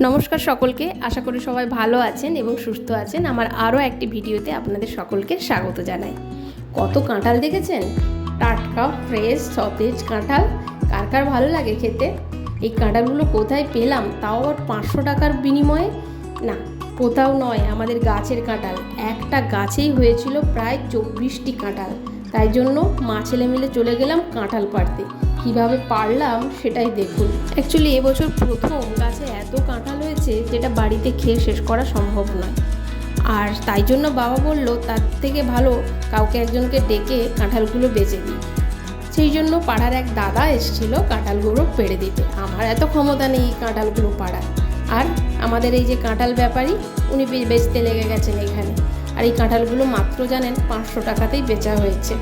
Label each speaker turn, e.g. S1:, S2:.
S1: নমস্কার সকলকে। আশা করি সবাই ভালো আছেন এবং সুস্থ আছেন। আমার আরও একটি ভিডিওতে আপনাদের সকলকে স্বাগত জানাই। কত কাঁঠাল দেখেছেন? টাটকা ফ্রেশ সতেজ কাঁঠাল। কার কার ভালো লাগে খেতে? এই কাঁঠালগুলো কোথায় পেলাম? তাও আবার পাঁচশো টাকার বিনিময়ে? না, কোথাও নয়, আমাদের গাছের কাঁঠাল। একটা গাছেই হয়েছিল প্রায় চব্বিশটি কাঁঠাল। তাই জন্য মা ছেলে মিলে চলে গেলাম কাঁঠাল পাড়তে। কীভাবে পারলাম সেটাই দেখুন। অ্যাকচুয়ালি এবছর প্রথম গাছে এত কাঁঠাল হয়েছে যেটা বাড়িতে খেয়ে শেষ করা সম্ভব নয়। আর তাই জন্য বাবা বলল, তার থেকে ভালো কাউকে একজনকে ডেকে কাঁঠালগুলো বেচে দিই। সেই জন্য পাড়ার এক দাদা এসেছিল কাঁঠালগুলো পেড়ে দিতে। আমার এত ক্ষমতা নেই কাঁঠালগুলো পাড়ার। আর আমাদের এই যে কাঁঠাল ব্যাপারী, উনি বেচতে লেগে গেছেন এখানে। আর এই কাঁঠালগুলো মাত্র জানেন পাঁচশো টাকাতেই বেচা হয়েছে।